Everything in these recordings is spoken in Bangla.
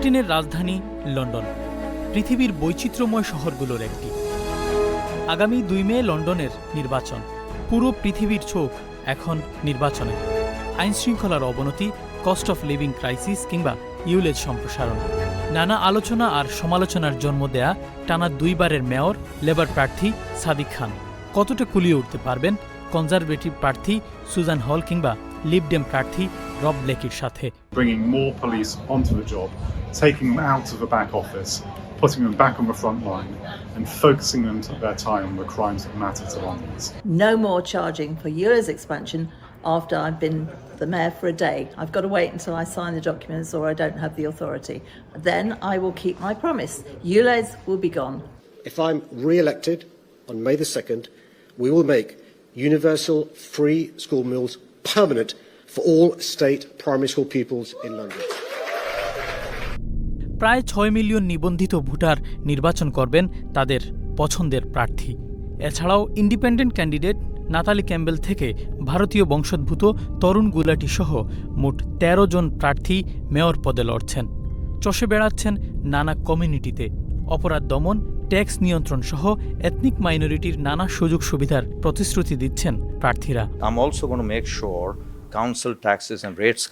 ব্রিটেনের রাজধানী লন্ডন, পৃথিবীর বৈচিত্র্যময় শহরগুলোর একটি। আগামী দুই মে লন্ডনের নির্বাচন, পুরো পৃথিবীর চোখ এখন নির্বাচনে। আইনশৃঙ্খলার অবনতি কস্ট অফ লিভিং ক্রাইসিস কিংবা ইউলেজ সম্প্রসারণ। নানা আলোচনা আর সমালোচনার জন্ম দেয়া টানা দুইবারের মেয়র, লেবার প্রার্থী সাদিক খান। কতটা কুলিয়ে উঠতে পারবেন কনজারভেটিভ প্রার্থী সুজান হল কিংবা লিবডেম প্রার্থী রব ব্লেকির সাথে? Bringing more police onto the job, taking them out of the back office, putting them back on the front line, and focusing them to their time on the crimes that matter to Londoners. no more charging for Euros expansion after I've been the mayor for a day. I've got to wait until I sign the documents or I don't have the authority. Then I will keep my promise. Euros will be gone. If I'm re elected on May the 2nd, we will make universal free school meals permanent for all state primary school pupils in London. প্রায় ছয় মিলিয়ন নিবন্ধিত ভোটার নির্বাচন করবেন তাদের পছন্দের প্রার্থী। এছাড়াও ইন্ডিপেন্ডেন্ট ক্যান্ডিডেট নাতালি ক্যাম্বেল থেকে ভারতীয় বংশোদ্ভূত তরুণ গুলাটি সহ মোট ১৩ জন প্রার্থী মেয়র পদে লড়ছেন। চষে বেড়াচ্ছেন নানা কমিউনিটিতে। অপরাধ দমন, ট্যাক্স নিয়ন্ত্রণ সহ এথনিক মাইনরিটির নানা সুযোগ সুবিধার প্রতিশ্রুতি দিচ্ছেন প্রার্থীরা। I'm also going to make sure council taxes and rates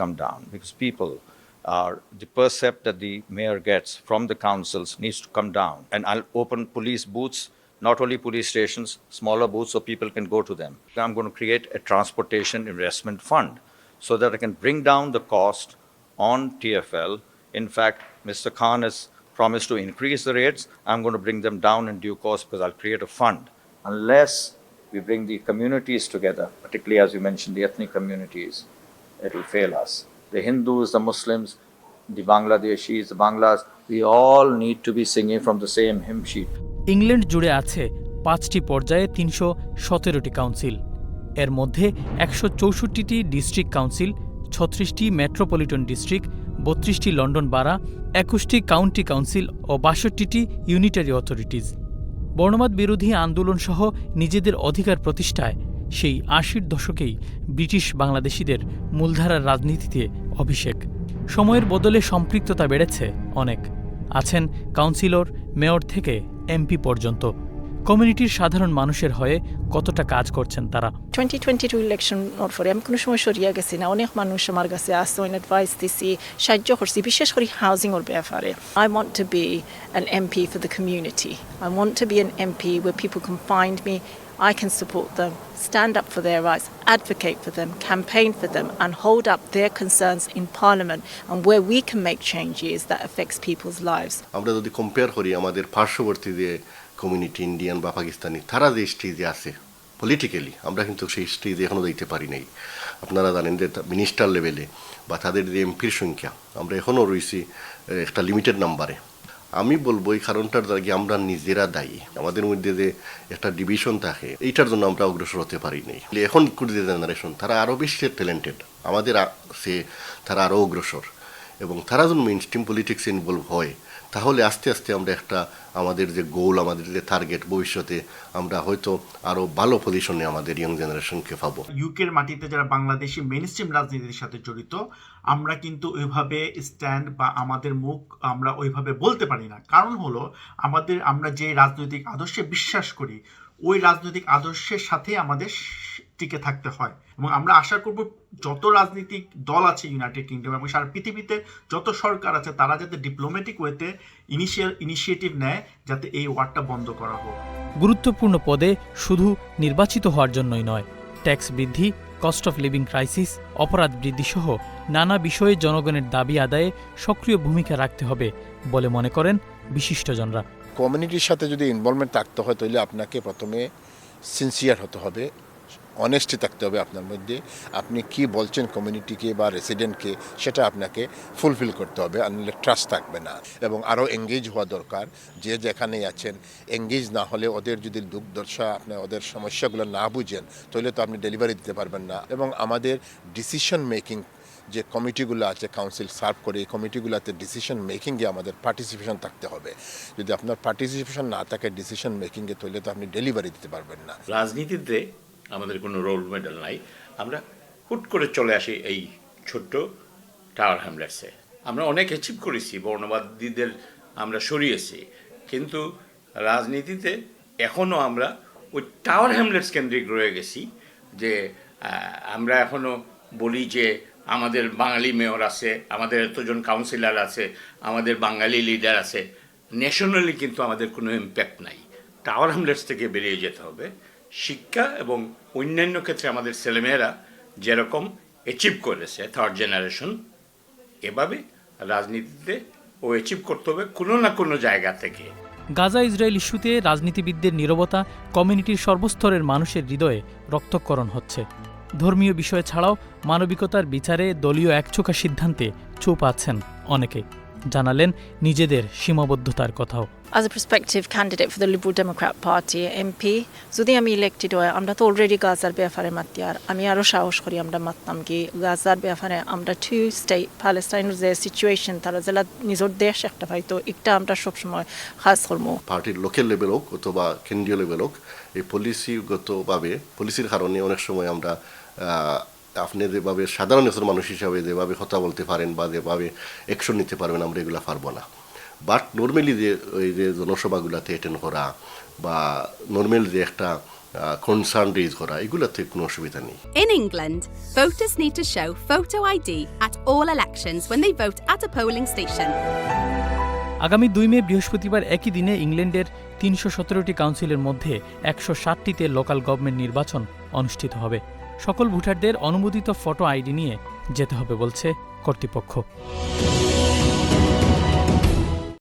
are the percept that the mayor gets from the councils needs to come down. And I'll open police booths, not only police stations, smaller booths so people can go to them. I'm going to create a transportation investment fund so that I can bring down the cost on TFL. In fact, Mr. Khan has promised to increase the rates. I'm going to bring them down in due course because I'll create a fund. Unless we bring the communities together, particularly as you mentioned, the ethnic communities, it will fail us. The Hindus, the Muslims, the Bangladeshis, the Banglas, we all need to be singing from the same hymn sheet. England জুড়ে আছে পাঁচটি পর্যায়ে তিনশো সতেরোটি কাউন্সিল এর মধ্যে একশো চৌষট্টিটি ডিস্ট্রিক্ট কাউন্সিল ছত্রিশটি মেট্রোপলিটন ডিস্ট্রিক্ট বত্রিশটি লন্ডন বারা একুশটি কাউন্টি কাউন্সিল ও বাষট্টিটি ইউনিটারি অথরিটিজ বর্ণবাদ বিরোধী আন্দোলন সহ নিজেদের অধিকার প্রতিষ্ঠায় সেই আশির দশকেই ব্রিটিশ বাংলাদেশিদের মূলধারার রাজনীতিতে অভিষেক। সময়ের বদলে সম্পৃক্ততা বেড়েছে অনেক। আছেন কাউন্সিলর, মেয়র থেকে এমপি পর্যন্ত। কমিউনিটির সাধারণ মানুষের হয়ে কতটা কাজ করছেন তারা? 2022 ইলেকশন ওর পরে আমি কোনো সময় সরিয়া গেছি না। অনেক মানুষ আমার কাছে আসছে, অনেক অ্যাডভাইস দিছি, সাহায্য করছি, বিশেষ করে হাউজিং ওর ব্যাপারে। I want to be an MP for the community I want to be an MP way people can find me I can support them, stand up for their rights, advocate for them, campaign for them, and hold up their concerns in Parliament and where we can make changes that affects people's lives. আমরা যদি কম্পেয়ার করি আমাদের পার্শ্ববর্তী যে কমিউনিটি ইন্ডিয়ান বা পাকিস্তানি তারা যে স্টেজে আছে পলিটিক্যালি আমরা কিন্তু সেই স্টেজে এখনও দিতে পারি নাই আপনারা জানেন যে মিনিস্টার লেভেলে বা তাদের যে এমপির সংখ্যা আমরা এখনও রয়েছি একটা লিমিটেড নাম্বারে আমি বলব এই কারণটার দ্বারা কি আমরা নিজেরা দায়ী? আমাদের মধ্যে যে একটা ডিভিশন থাকে, এইটার জন্য আমরা অগ্রসর হতে পারি এখন যে জেনারেশন তারা আরও বেশি ট্যালেন্টেড আমাদের সে তারা আরও অগ্রসর। এবং তারা যখন মেইন স্ট্রিম পলিটিক্সে ইনভলভ হয় তাহলে আস্তে আস্তে আমরা একটা আমাদের যে গোল আমাদের যে টার্গেট ভবিষ্যতে আমরা হয়তো আরও ভালো পজিশনে আমাদের ইয়ং জেনারেশনকে পাবো। ইউকের মাটিতে যারা বাংলাদেশি মেন স্ট্রিম রাজনীতির সাথে জড়িত, আমরা কিন্তু ওইভাবে স্ট্যান্ড বা আমাদের মুখ আমরা ওইভাবে বলতে পারি না। কারণ হলো, আমাদের, আমরা যে রাজনৈতিক আদর্শে বিশ্বাস করি, ওই রাজনৈতিক আদর্শের সাথে আমাদের টিকে থাকতে হয়। এবং আমরা আশা করব যত রাজনৈতিক দল আছে ইউনাইটেড কিংডম এবং সারা পৃথিবীতে যত সরকার আছে তারা যাতে ডিপ্লোম্যাটিক ওয়েতে ইনিশিয়াল ইনিশিয়েটিভ নেয় যাতে এই ওয়ারটা বন্ধ করা হোক। গুরুত্বপূর্ণ পদে শুধু নির্বাচিত হওয়ার জন্যই নয় ট্যাক্স বৃদ্ধি কস্ট অফ লিভিং ক্রাইসিস অপরাধ বৃদ্ধি সহ নানা বিষয়ে জনগণের দাবি আদায়ে সক্রিয় ভূমিকা রাখতে হবে বলে মনে করেন বিশিষ্টজনরা। কমিউনিটির সাথে যদি ইনভলভমেন্ট থাকতে হয় তাহলে আপনাকে প্রথমে সিনসিয়ার হতে হবে। অনেস্টি থাকতে হবে আপনার মধ্যে। আপনি কি বলছেন কমিউনিটিকে বা রেসিডেন্টকে সেটা আপনাকে ফুলফিল করতে হবে আনলে ট্রাস্ট থাকবে না। এবং আরও এঙ্গেজ হওয়া দরকার, যে যেখানেই আছেন এঙ্গেজ না হলে ওদের যদি দুঃখ দশা আপনি ওদের সমস্যাগুলো না বুঝেন, তাহলে তো আপনি ডেলিভারি দিতে পারবেন না। এবং আমাদের ডিসিশন মেকিং যে কমিটিগুলো আছে কাউন্সিল সার্ভ করে, এই কমিটিগুলোতে ডিসিশন মেকিংয়ে আমাদের পার্টিসিপেশন থাকতে হবে। যদি আপনার পার্টিসিপেশন না থাকে ডিসিশন মেকিংয়ে তাহলে তো আপনি ডেলিভারি দিতে পারবেন না। রাজনীতিতে আমাদের কোনো রোল মডেল নাই। আমরা হুট করে চলে আসি এই ছোট্ট টাওয়ার হ্যামলেটসে আমরা অনেক অ্যাচিভ করেছি, বর্ণবাদীদের আমরা সরিয়েছি। কিন্তু রাজনীতিতে এখনও আমরা ওই টাওয়ার হ্যামলেটস কেন্দ্রিক রয়ে গেছি যে আমরা এখনও বলি যে, আমাদের বাঙালি মেয়র আছে, আমাদের এতজন কাউন্সিলর আছে, আমাদের বাঙালি লিডার আছে। ন্যাশনালি কিন্তু আমাদের কোনো ইম্প্যাক্ট নাই। টাওয়ার হ্যামলেটস থেকে বেরিয়ে যেতে হবে। শিক্ষা এবং অন্যান্য ক্ষেত্রে আমাদের ছেলেমেয়েরা যেরকম অ্যাচিভ করেছে থার্ড জেনারেশন এভাবে রাজনীতিতে ও অ্যাচিভ করতে হবে কোনো না কোনো জায়গা থেকে। গাজা ইসরায়েল ইস্যুতে রাজনীতিবিদদের নীরবতা কমিউনিটির সর্বস্তরের মানুষের হৃদয়ে রক্তক্ষরণ হচ্ছে। ধর্মীয় বিষয় ছাড়াও মানবিকতার বিচারে দলীয় একচোখা সিদ্ধান্তে চুপ আছেন অনেকে। জানালেন নিজেদের সীমাবদ্ধতার কথাও। As a prospective candidate for the Liberal Democrat Party MP, যদি আমি ইলেক্টেড হয় আমরা তো অলরেডি গাজার ব্যাপারে মাতি আর আমি আরও সাহস করি আমরা মাততাম কি গাজার ব্যাপারে। আমরা টু স্টেট প্যালেস্টাইনের যে সিচুয়েশন তারা জেলা নিজের দেশ একটা পাইতো একটা আমরা সবসময় খাস করব পার্টির লোকাল লেভেল হোক অথবা কেন্দ্রীয় লেভেল হোক এই পলিসিগতভাবে পলিসির কারণে অনেক সময় আমরা আপনি যেভাবে সাধারণ একজন মানুষ হিসাবে যেভাবে কথা বলতে পারেন বা যেভাবে অ্যাকশন নিতে পারবেন আমরা এগুলো পারব না। বাট নর্মালি যে ওই যে জনসভাগুলোতে অ্যাটেন্ড করা বা নর্মাল যে একটা কনসার্ন রেজ করা এগুলোতে কোনো অসুবিধা নেই। In England, voters need to show photo ID at all elections when they vote at a polling station. আগামী দুই মে বৃহস্পতিবার একই দিনে ইংল্যান্ডের তিনশো সতেরোটি কাউন্সিলের মধ্যে একশো ষাটটিতে লোকাল গভর্নমেন্ট নির্বাচন অনুষ্ঠিত হবে। সকল ভোটারদের অনুমোদিত ফটো আইডি নিয়ে যেতে হবে বলছে কর্তৃপক্ষ।